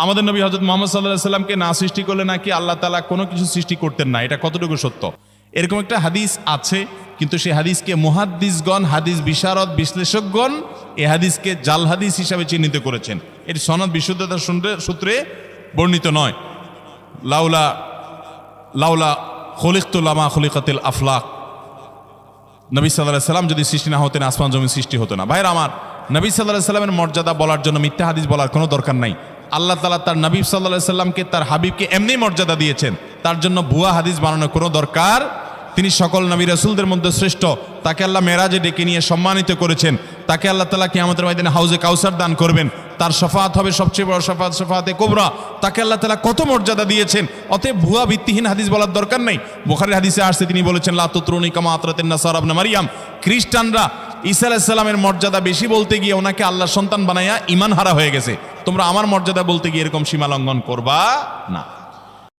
আমাদের নবী হজরত মোহাম্মদ সাল্লাহ সাল্লামকে না সৃষ্টি করলে নাকি আল্লাহ তালা কোনো কিছু সৃষ্টি করতেন না। এটা কতটুকু সত্য? এরকম একটা হাদিস আছে, কিন্তু সেই হাদিসকে মুহাদ্দিসগণ, হাদিস বিশারদ বিশ্লেষকগণ এ হাদিসকে জাল হাদিস হিসাবে চিহ্নিত করেছেন। এটি সনদ বিশুদ্ধতার সূত্রে- বর্ণিত নয়। লাউলা লাউলা খলিকতুল্লামা খলিকাতিল আফলাক। নবী সাল্লাহ সাল্লাম যদি সৃষ্টি না হতেন, আসমান জমি সৃষ্টি হতো না। ভাইরা আমার নবী সাল্লাহ সাল্লামের মর্যাদা বলার জন্য মিথ্যা হাদিস বলার কোনো দরকার নাই। আল্লাহ তালা তার নবী সাল্লাহ সাল্লামকে, তার হাবিবকে এমনি মর্যাদা দিয়েছেন। তার জন্য ভুয়া হাদিস বানানোর কোনো দরকার তিনি সকল নবী রসুলদের মধ্যে শ্রেষ্ঠ। তাকে আল্লাহ মেরাজে ডেকে নিয়ে সম্মানিত করেছেন। তাকে আল্লাহ তালা কিয়ামতের ময়দানে হাউজে কাউসার দান করবেন। তার শফাত হবে সবচেয়ে বড় শফাত শফাতে কোবরা। তাকে আল্লাহ তালা কত মর্যাদা দিয়েছেন? অতএব ভুয়া ভিত্তিহীন হাদিস বলার দরকার নেই। বোখারের হাদিসে আসছে, তিনি বলেছেন লাতুত্রুনি কামা আতরাতেন নাসার আবনা মারিয়াম। খ্রিস্টানরা ঈসা মর্যাদা বেশি বলতে গিয়ে ওনাকে আল্লাহ সন্তান বানাইয়া ইমান হারা হয়ে গেছে। তোমরা আমার মর্যাদা বলতে গিয়ে এরকম সীমা লঙ্ঘন করবা না।